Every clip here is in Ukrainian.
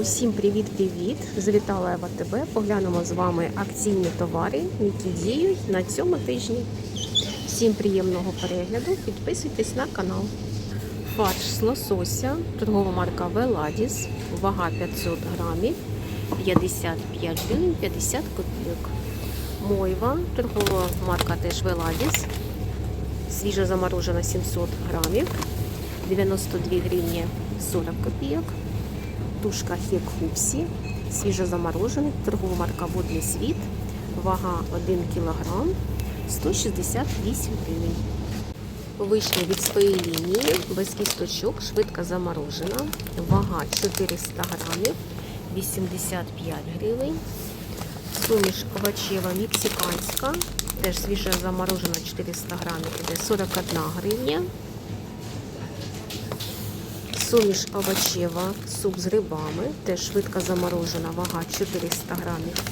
Усім привіт-привіт! Завітала я АТБ. Поглянемо з вами акційні товари, які діють на цьому тижні. Всім приємного перегляду. Підписуйтесь на канал. Фарш з лосося, торгова марка Веладіс, вага 500 грамів, 55 гривень 50 копійок. Мойва, торгова марка теж Веладіс, свіжо заморожена 700 грамів, 92 гривні 40 копійок. Тушка хек хупсі, свіжо заморожений, торгова марка Водний світ, вага 1 кг, 168 гривень. Вишня від своєї лінії, без кісточок, швидко заморожена, вага 400 грамів, 85 гривень. Суміш овочева мексиканська, теж свіжо заморожена 400 грамів, іде 41 гривня. Суміш овочева, суп з грибами, теж швидко заморожена, вага 400 грамів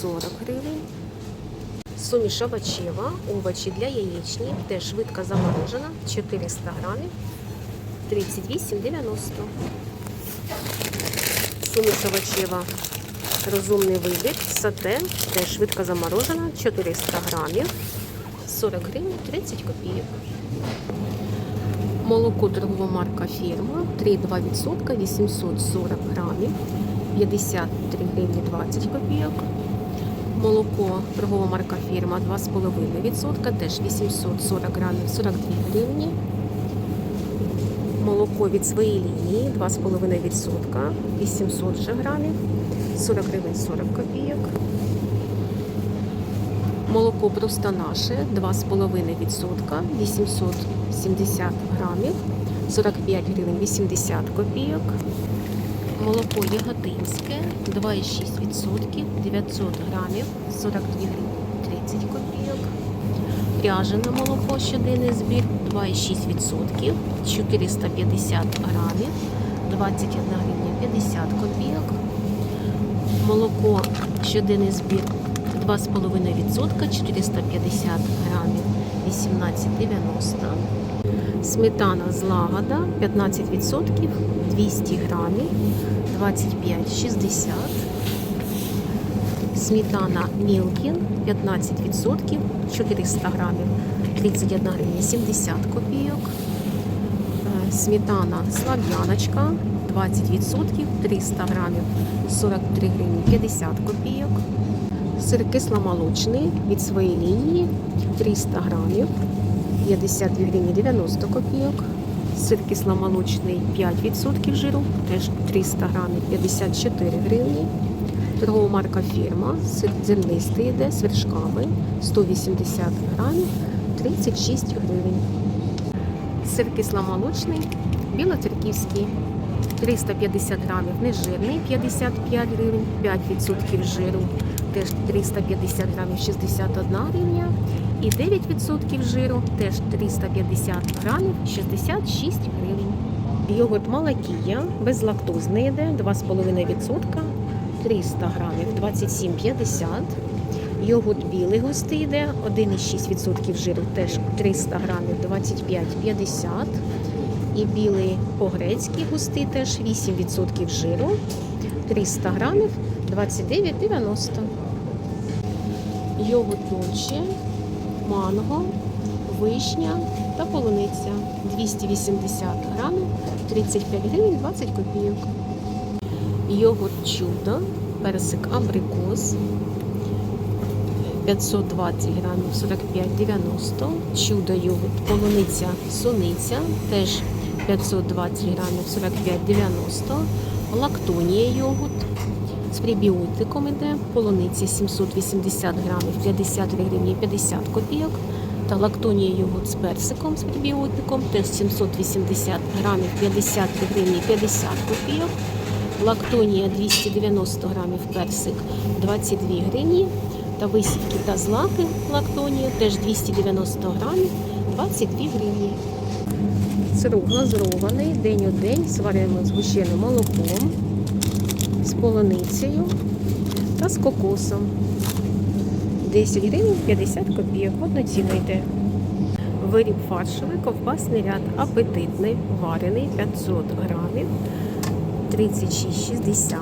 40 гривень. Суміш овочева, овочі для яєчні, теж швидко заморожена, 400 грамів 38,90. Суміш овочева, розумний вибір, сате, теж швидко заморожена, 400 грамів 40 гривень 30 копійок. Молоко торгова марка фірма 3,2%, 840 грамів, 53 гривні 20 копійок. Молоко торгова марка фірма 2,5%, теж 840 грамів, 42 гривні. Молоко від своєї лінії 2,5%, 800 же грамів, 40 гривень 40 копійок. Молоко просто наше 2,5%, 870 грамів, 45 гривень 80 копійок. Молоко яготинське 2,6%, 900 грамів, 42 гривень 30 копійок. Ряжене молоко щоденний збір 2,6%, 450 грамів, 21 гривня 50 копійок. Молоко щоденний збір 2,5%, 450 грамів, 18,90. Сметана злагода 15%, 200 грамів, 25,60. Сметана Мілкін 15%, 400 грамів, 31 гривня 70 копійок. Е, Сметана Слав'яночка 20%, 300 грамів, 43 гривні 50 копійок. Сир кисломолочний від своєї лінії 300 грамів, 52 гривні 90 копійок. Сир кисломолочний 5% жиру, теж 300 грамів, 54 гривні. Торгова марка фірма, сир зернистий йде з вершками 180 грамів, 36 гривень. Сир кисломолочний, білоцерківський 350 грамів, нежирний 55 гривень, 5% жиру теж 350 грамів 61 гривня. І 9% жиру теж 350 грамів 66 гривень. Йогурт Малакія безлактозний йде 2,5%, 300 грамів 27,50. Йогурт білий густий йде 1,6% жиру, теж 300 грамів 25,50. І білий по-грецький густий теж 8% жиру, 300 грамів 29,90. Йогурт Дольче, манго, вишня та полуниця 280 грамів, 35 гривень 20 копійок. Йогурт чудо, персик абрикос 520 грамів 45,90. Чудо йогурт, полуниця суниця теж 520 грамів 45,90. Лактонія йогурт з пребіотиком іде, полуниця 780 грамів 53 гривні 50 копійок. Та лактонія йогурт з персиком з пребіотиком теж 780 грамів 53 гривні 50 копійок. Лактонія 290 грамів персик 22 гривні. Та висівки та злаки лактонія теж 290 грамів 22 гривні. Сироп глазурований день у день сваримо з згущеним молоком з полуницею та з кокосом. 10 гривень 50 копійок. Одноцінно йде. Виріб фаршовий, ковбасний ряд, апетитний, варений 500 грамів. 36,60.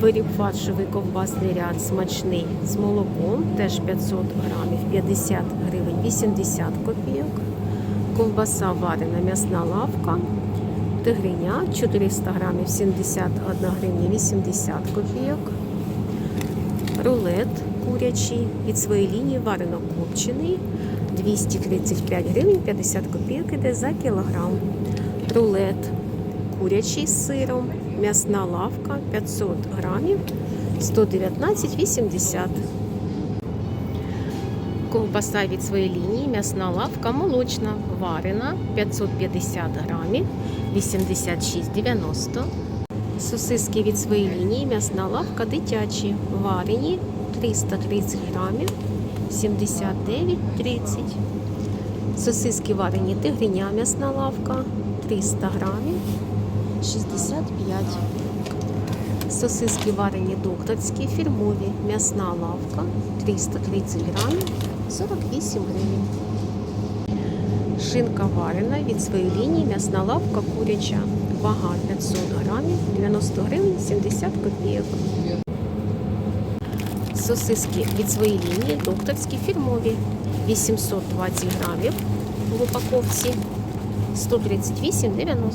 Виріб фаршовий ковбасний ряд смачний з молоком, теж 500 грамів, 50 гривень, 80 копійок. Ковбаса варена м'ясна лавка, тигриня 400 грамів, 71 гривня, 80 копійок. Рулет курячий від своєї лінії варено копчений 235 гривень 50 копійок іде за кілограм. Рулет курячий з сиром, м'ясна лавка 500 грамів 119,80. Ковбаса від своєї лінії, м'ясна лавка молочна, варена 550 грамів 86,90. Сосиски від своєї лінії, м'ясна лавка дитячі, варені 330 грамів 79,30. Сосиски варені тигриня, м'ясна лавка 300 грамів 65. Сосиски варені докторські, фірмові, м'ясна лавка 330 грамів 48 гривень. Шинка варена від своєї лінії, м'ясна лавка куряча. Вага 500 грамів, 90 гривень, 70 копійок. Сосиски від своєї лінії, докторські, фірмові. 820 грамів в упаковці 138,90.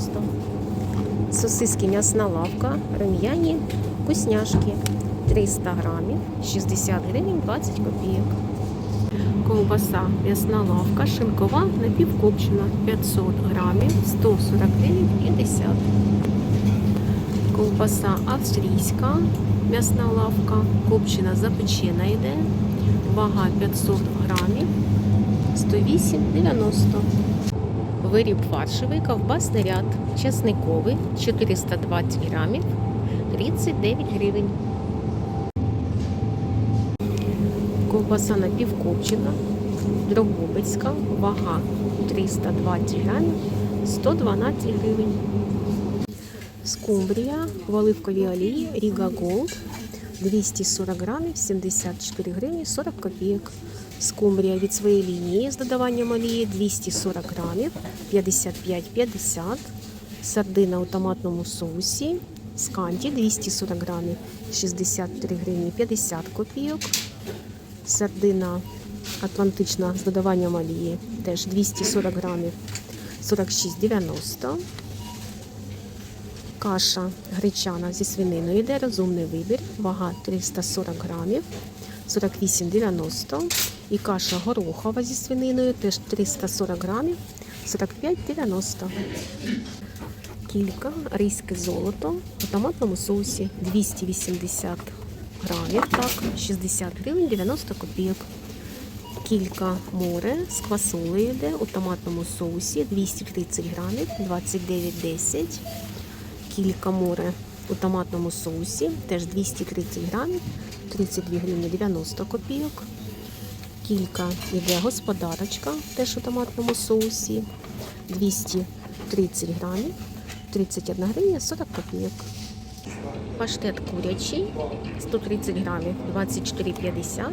Сосиски м'ясна лавка, рем'яні, вкусняшки 300 грамів, 60 гривень, 20 копійок. Ковбаса м'ясна лавка, шинкова напівкопчена 500 грамів, 140 гривень 50. Ковбаса австрійська, м'ясна лавка, копчена запечена йде, вага 500 грамів, 108,90. Виріб фаршевий, ковбасний ряд, чесниковий 420 грамів, 39 гривень. Ковбаса напівкопчена, дрогобицька, вага 320 грамів, 112 гривень. Скумбрія в оливковій олії Ріга Голд 240 грамів, 74 гривні, 40 копійок. Скумбрія від своєї лінії з додаванням олії 240 грамів, 55,50. Сардина у томатному соусі сканті 240 грамів, 63 гривні, 50 копійок. Сардина атлантична з додаванням олії теж 240 грамів, 46,90. Каша гречана зі свининою йде розумний вибір, вага 340 грамів, 48,90. І каша горохова зі свининою теж 340 грамів, 45,90. Кілька ризьке золото у томатному соусі 280 грамів, так, 60 гривень 90 копійок. Кілька море з квасолею йде у томатному соусі 230 грамів, 29,10. Кілька море у томатному соусі, теж 230 грамів, 32 гривні 90 копійок. Кілька йде господарочка, теж у томатному соусі, 230 грамів, 31 гривня 40 копійок. Паштет курячий 130 грамів 24,50.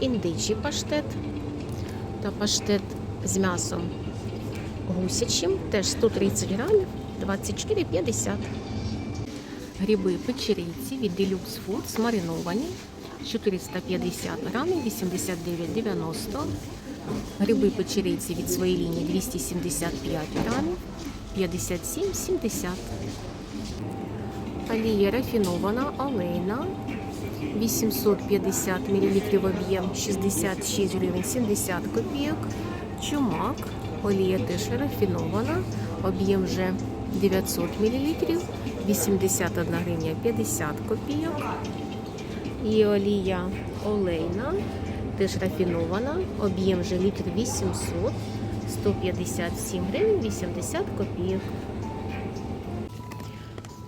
Індичий паштет та паштет з м'ясом гусячим теж 130 грамів 24,50. Гриби печериці від Deluxe Food змариновані 450 грамів 89,90. Гриби печериці від своєї лінії 275 грамів 57,70. Олія рафінована олейна 850 мл об'єм 66 гривень 70 копійок. Чумак, олія теж рафінована, об'єм вже 900 мл 81 гривня 50 копійок. І олія олейна, теж рафінована, об'єм вже літр 800 157 гривень 80 копійок.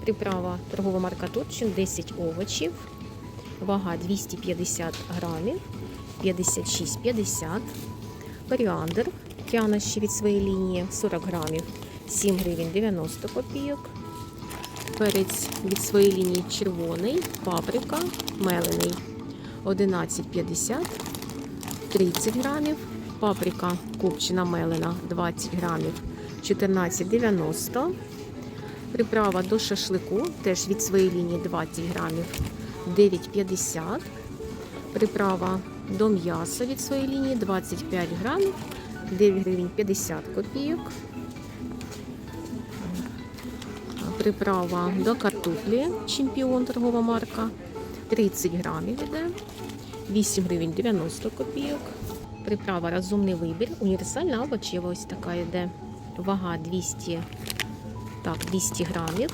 Приправа торгова марка Турчин 10 овочів. Вага 250 грамів, 56,50. Коріандр тянощі від своєї лінії 40 грамів, 7 гривень 90 копійок. Перець від своєї лінії червоний, паприка, мелений 11,50, 30 грамів. Паприка копчена мелена 20 грамів, 14,90. Приправа до шашлику, теж від своєї лінії 20 грамів 9,50. Приправа до м'яса від своєї лінії 25 грамів 9 гривень 50 копійок. Приправа до картоплі чемпіон торгова марка 30 грамів іде 8 гривень 90 копійок. Приправа розумний вибір. Універсальна овочева ось така йде. Вага 200, так, 200 грамів,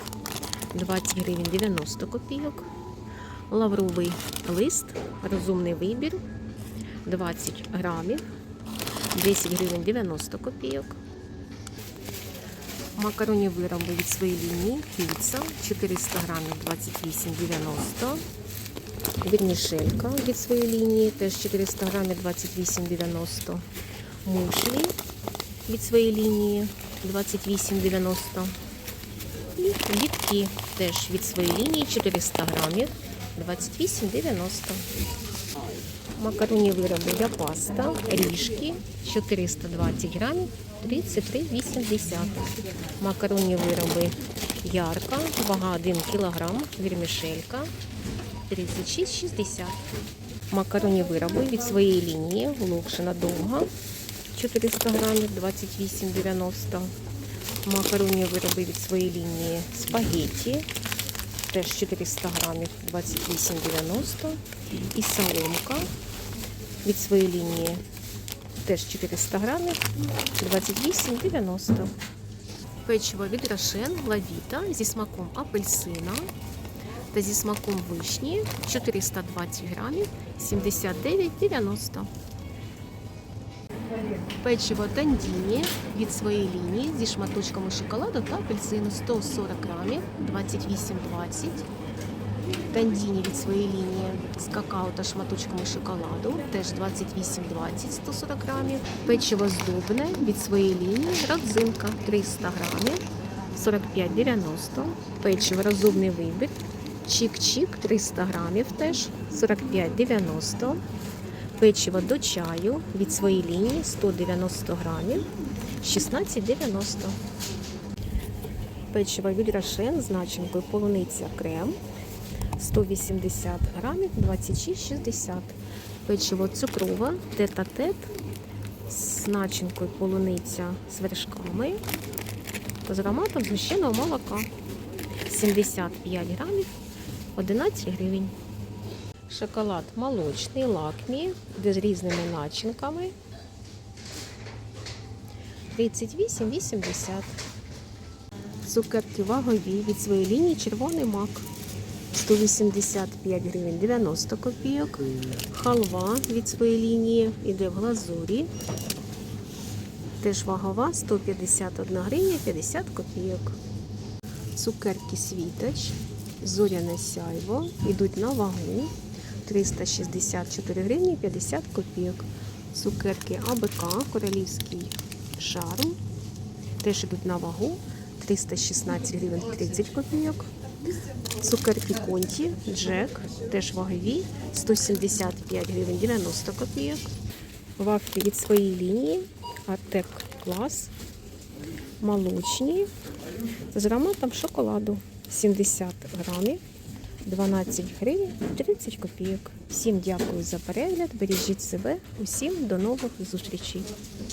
20 гривень 90 копійок. Лавровий лист, розумний вибір, 20 грамів, 10 гривень 90 копійок. Макароні вироби від своєї лінії, піца, 400 грамів 28,90. Вірнішелька від своєї лінії, теж 400 грамів 28,90. Мушлі від своєї лінії 28,90. І літки теж від своєї лінії 400 грамів 28,90. Макароні вироби для паста, ріжки 420 грамів 33,80. Макароні вироби ярка, вага 1 кг, вірмішелька 36,60. Макароні вироби від своєї лінії, локшина довга 400 грамів 28,90. Макароні вироби від своєї лінії спагетті теж 400 грамів 28,90. І соломка від своєї лінії теж 400 грамів 28,90. Печиво від Рошен Лавіта зі смаком апельсина та зі смаком вишні 420 грамів 79,90. Печиво Тандіні від своєї лінії зі шматочками шоколаду та апельсину 140 грамів 28,20. Тандіні від своєї лінії з какао та шматочками шоколаду теж 28,20 140 грамів. Печиво здобне від своєї лінії родзинка 300 грамів 45,90. Печиво розумний вибір. Чик-чик 300 грамів теж 45,90. Печиво до чаю від своєї лінії 190 грамів 16,90. Печиво від Рошен з начинкою полуниця крем 180 грамів 26,60. Печиво цукрове тет-а-тет з начинкою полуниця з вершками з ароматом згущеного молока 75 грамів 11 гривень. Шоколад молочний, лакмі, з різними начинками. 38,80. Цукерки вагові від своєї лінії червоний мак. 185 гривень 90 копійок. Халва від своєї лінії іде в глазурі. Теж вагова 151 гривня 50 копійок. Цукерки світоч, зоряне сяйво йдуть на вагу 364 гривні 50 копійок. Цукерки АБК, королівський шарм. Теж йдуть на вагу 316 гривень 30 копійок. Цукерки Конті, Джек, теж вагові 175 гривень 90 копійок. Вафлі від своєї лінії, Артек клас, молочні з ароматом шоколаду 70 грамів, 12 гривень 30 копійок. Всім дякую за перегляд, бережіть себе, усім до нових зустрічей.